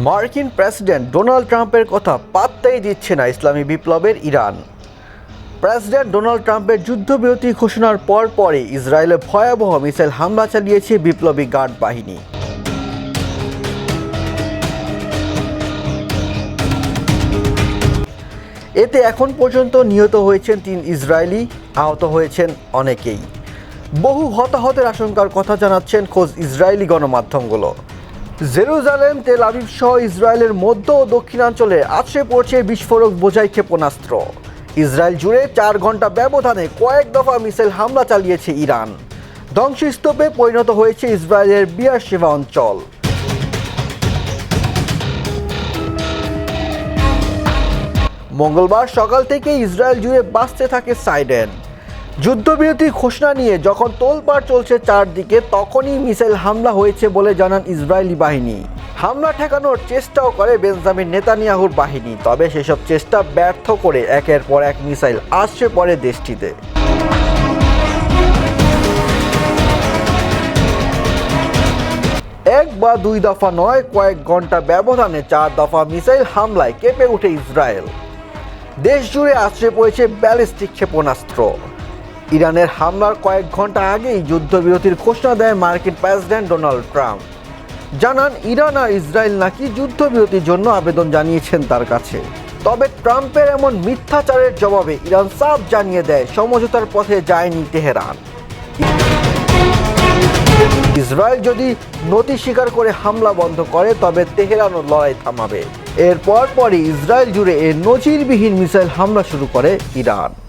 মার্কিন president Donald ট্রাম্পের কথা পাত্তাই দিচ্ছে না ইসলামী বিপ্লবের ইরান। প্রেসিডেন্ট ডোনাল্ড ট্রাম্পের যুদ্ধবিরতি ঘোষণার পর পরই ইসরায়েলে ভয়াবহ মিসাইল হামলা চালিয়েছে বিপ্লবী গার্ড বাহিনী। এতে এখন পর্যন্ত নিহত হয়েছেন তিন ইসরায়েলি, আহত হয়েছেন অনেকেই। বহু হতাহতের আশঙ্কার কথা জানাচ্ছেন খোঁজ ইসরায়েলি গণমাধ্যমগুলো। জেরুজালেম, তেল আবিব সহ ইসরায়েলের মধ্য ও দক্ষিণাঞ্চলে আছড়ে পড়ছে বিস্ফোরক বোঝাই ক্ষেপণাস্ত্র। ইসরায়েল জুড়ে চার ঘণ্টা ব্যবধানে কয়েক দফা মিসাইল হামলা চালিয়েছে ইরান। ধ্বংসস্তূপে পরিণত হয়েছে ইসরায়েলের বিয়ার সেবা অঞ্চল। মঙ্গলবার সকাল থেকে ইসরায়েল জুড়ে বাঁচতে থাকে সাইডেন। যুদ্ধবিরতি ঘোষণা নিয়ে যখন তোলপাড় চলছে চারদিকে, তখনই মিসাইল হামলা হয়েছে বলে জানান ইসরায়েলি বাহিনী। হামলা ঠেকানোর চেষ্টাও করে বেঞ্জামিন নেতানিয়াহুর বাহিনী, তবে সেসব চেষ্টা ব্যর্থ করে একের পর এক মিসাইল আসছে পড়ে দেশটিতে। এক বা দুই দফা নয়, কয়েক ঘণ্টা ব্যবধানে চার দফা মিসাইল হামলায় কেঁপে ওঠে ইসরায়েল। দেশ জুড়ে আশ্রয় পড়েছে ব্যালিস্টিক ক্ষেপণাস্ত্র। ইরানের হামলার কয়েক ঘণ্টা আগেই যুদ্ধবিরতির ঘোষণা দেয় মার্কিন প্রেসিডেন্ট ডোনাল্ড ট্রাম্প। জানান, ইরান আর ইসরায়েল নাকি যুদ্ধবিরতির জন্য আবেদন জানিয়েছেন তার কাছে। তবে ট্রাম্পের এমন মিথ্যাচারের জবাবে ইরান সাফ জানিয়ে দেয়, সমঝোতার পথে যায়নি তেহরান। ইসরায়েল যদি নতি স্বীকার করে হামলা বন্ধ করে, তবে তেহরানও লড়াই থামাবে। এরপর পরই ইসরায়েল জুড়ে এ নজিরবিহীন মিসাইল হামলা শুরু করে ইরান।